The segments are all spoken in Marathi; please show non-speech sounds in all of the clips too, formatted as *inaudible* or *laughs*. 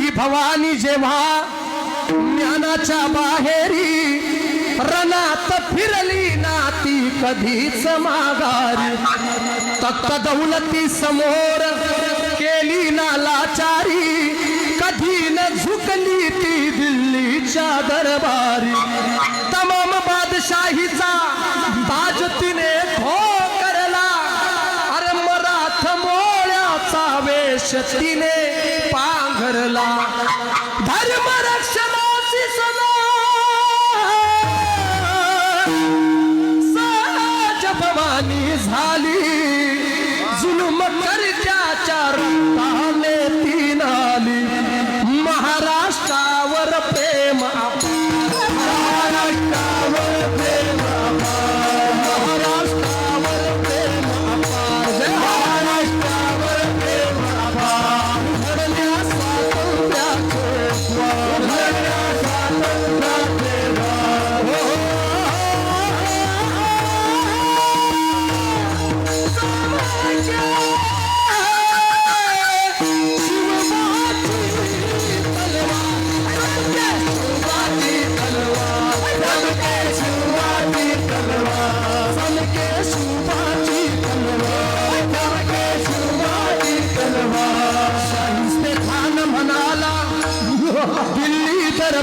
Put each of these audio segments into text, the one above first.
ही भवानी जेव्हा ज्ञानाच्या बाहेरी रणात फिरली नाती कधीच माघारी. तक्त दौलती समोर केली ना लाचारी कधी न झुकली ती दिल्लीच्या दरबारी. तमाम बादशाहीचा ताज तिने खो करला अरे मराठ मोळ्याचा वेश तिने पांघरला धर्म रक्षणाची सदा सहज भवानी झाली. जुलुम करत्याच्या रक्ताने ती नाली. महाराष्ट्रावर प्रेम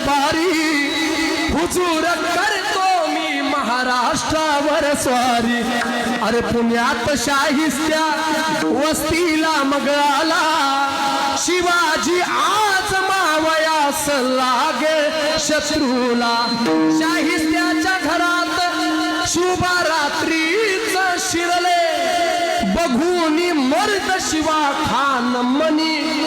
पारी दरबारी हुजूर करतो मी महाराष्ट्रावर स्वारी. अरे पुण्यात शाहिस्त्या वस्तीला मग आला. शिवाजी आज मावयास लागे शत्रूला. शाहिस्त्याच्या घरात शुभा रात्रीच शिरले. बघून मर्द शिवा खान मनी.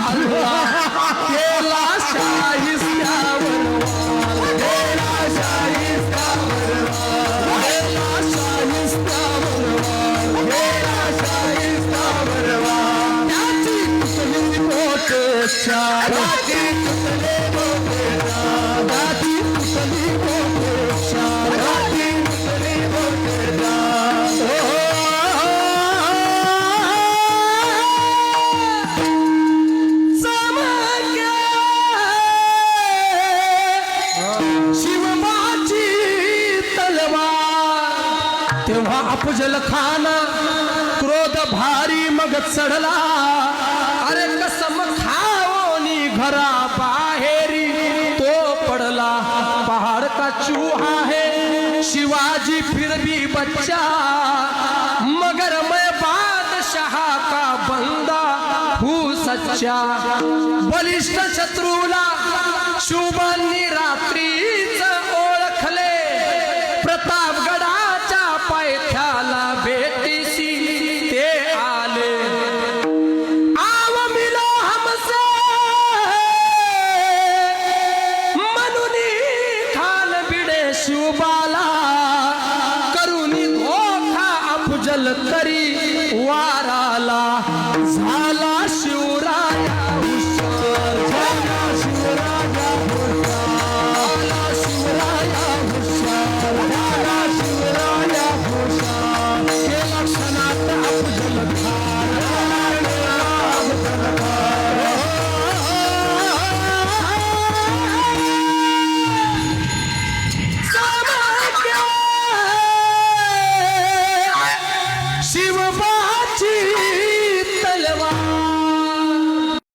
诶 *laughs* तेव्हा अफजल खान क्रोध भारी मग चढला. अरे कसम खाओनी घरा बाहेरी. तो पडला पहाड का चूहा है. शिवाजी फिर भी बच्चा. मगर मैं बादशाह का बंदा हूँ सच्चा. बलिष्ठ शत्रूला शुभांनी रात्री शिवबाला करुनी धोखा अफजल करी वा